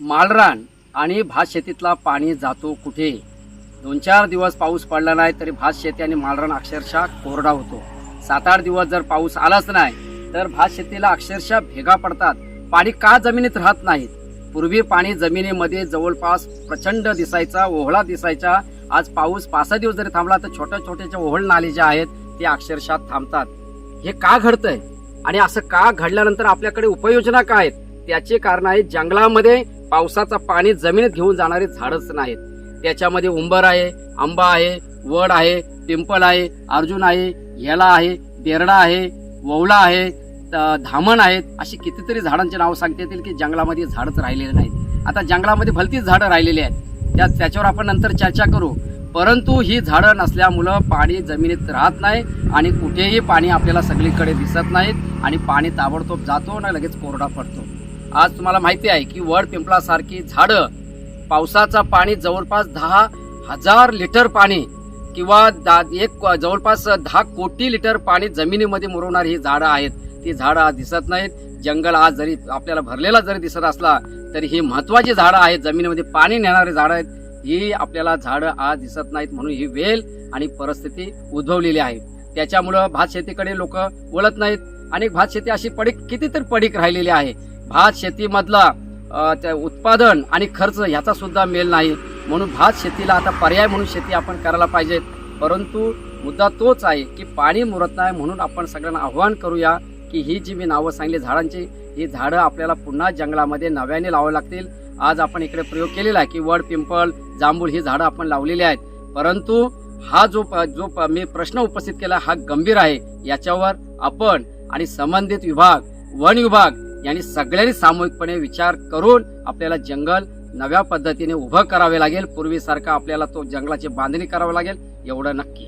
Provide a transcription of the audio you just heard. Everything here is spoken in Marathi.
माळरान आणि भात शेतीतला पाणी जातो कुठे? दोन चार दिवस पाऊस पडला नाही तरी भात शेती आणि माळरान अक्षरशः कोरडा होतो. सात आठ दिवस जर पाऊस आलाच नाही तर भात शेतीला अक्षरशः भेगा पडतात. पाणी का जमिनीत राहत नाहीत? पूर्वी पाणी जमिनीमध्ये जवळपास प्रचंड दिसायचा ओहळा दिसायचा. आज पाऊस पाच सहा दिवस जरी थांबला तर छोट्या छोट्याच्या ओहळ नाले जे आहेत ते अक्षरशः थांबतात. हे का घडतंय? आणि असं का घडल्यानंतर आपल्याकडे उपाययोजना काय आहेत? त्याचे कारण आहे जंगलामध्ये पावसाचं पाणी जमिनीत घेऊन जाणारे झाडच नाहीत. त्याच्यामध्ये उंबर आहे आंबा आहे वड आहे पिंपल आहे अर्जुन आहे येला आहे बेरडा आहे ववला आहे धामण आहेत. अशी कितीतरी झाडांची नावं सांगता येतील की जंगलामध्ये झाडच राहिलेले नाहीत. आता जंगलामध्ये भलतीच झाडं राहिलेली आहेत. त्या त्याच्यावर आपण नंतर चर्चा करू. परंतु ही झाडं नसल्यामुळं पाणी जमिनीत राहत नाही आणि कुठेही पाणी आपल्याला सगळीकडे दिसत नाहीत आणि पाणी ताबडतोब जातो ना लगेच कोरडा पडतो. आज तुम्हाला माहिती आहे की वड पिंपळासारखी झाडं पावसाचा पाणी जवळपास दहा हजार लिटर पाणी किंवा दा एक जवळपास दहा कोटी लिटर पाणी जमिनीमध्ये मुरवणारी ही झाडं आहेत. ती झाडं आज दिसत नाहीत. जंगल आज जरी आपल्याला भरलेला जरी दिसत असला तरी ही महत्वाची झाडं आहेत. जमिनीमध्ये पाणी नेणारी झाडं आहेत. ही आपल्याला झाडं आज दिसत नाहीत म्हणून ही वेल आणि परिस्थिती उद्भवलेली आहे. त्याच्यामुळं भात शेतीकडे लोक वळत नाहीत. आणि भात शेती अशी पडीक कितीतरी पडीक राहिलेली आहे. भात शेतीमधला त्या उत्पादन आणि खर्च ह्याचा सुद्धा मेल नाही. म्हणून भात शेतीला आता पर्याय म्हणून शेती आपण करायला पाहिजे. परंतु मुद्दा तोच आहे की पाणी मुरत नाही म्हणून आपण सगळ्यांना आव्हान करूया की ही जी मी नावं सांगली झाडांची ही झाडं आपल्याला पुन्हा जंगलामध्ये नव्याने लावावी लागतील. आज आपण इकडे प्रयोग केलेला आहे की वड पिंपळ जांभूळ ही झाडं आपण लावलेली आहेत. परंतु हा जो प- जो प- मी प्रश्न उपस्थित केला हा गंभीर आहे. याच्यावर आपण आणि संबंधित विभाग वन विभाग यांनी सगळ्यांनी सामूहिकपणे विचार करून आपल्याला जंगल नव्या पद्धतीने उभं करावे लागेल. पूर्वीसारखं आपल्याला तो जंगलाची बांधणी करावी लागेल. एवढं नक्की.